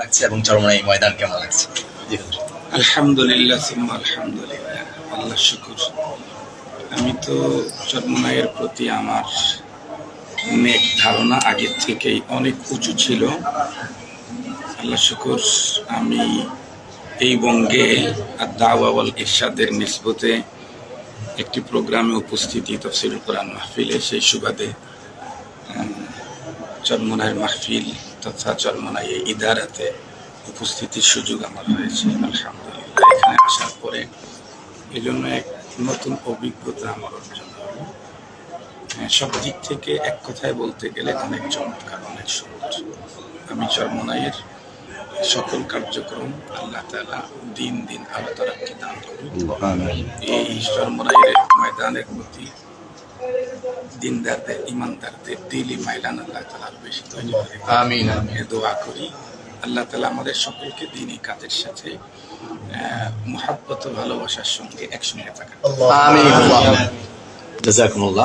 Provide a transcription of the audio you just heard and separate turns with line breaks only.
লাগছে এবং চরমনা এই ময়দান কেমন লাগছে?
আলহামদুলিল্লাহ আলহামদুলিল্লাহ। আল্লাহ শুকুর। আমি তো চরমনায়ের প্রতি আমার নেক ধারণা আগের থেকেই অনেক উঁচু ছিল। আল্লাহ শুকুর। আমি এই বঙ্গে আর দাওয়াল ইরশাদের নিসবতে একটি প্রোগ্রামে উপস্থিতি তফসিল কোরআন মাহফিলে সেই সুবাদে চরমনায়ের মাহফিল তথা চরমনায় ইদারাতে উপস্থিতির সুযোগ আমার হয়েছে আলহামদুলিল্লাহ। এখানে আসার পরে এই জন্য এক নতুন অভিজ্ঞতা আমার অর্জন হলো। হ্যাঁ, সব দিক থেকে এক কথায় বলতে গেলে অনেক চমৎকার অনেক সুন্দর আমি চরমনাইয়ের সকল কার্যক্রম আল্লাহ তালা দিন দিন আরও তারাকে দান করুন এই চরমনাইয়ের ময়দানের প্রতি দিনদারদের ইমানদারদের দিলি মাইলান আল্লাহ তালার বেশি তৈরি করে।
আমিন
আমি দোয়া করি। আল্লাহ তালা আমাদের সকলকে দিনই কাজের সাথে মহাব্বত ভালোবাসার সঙ্গে একসঙ্গে থাকা
জাজাকুমুল্লাহ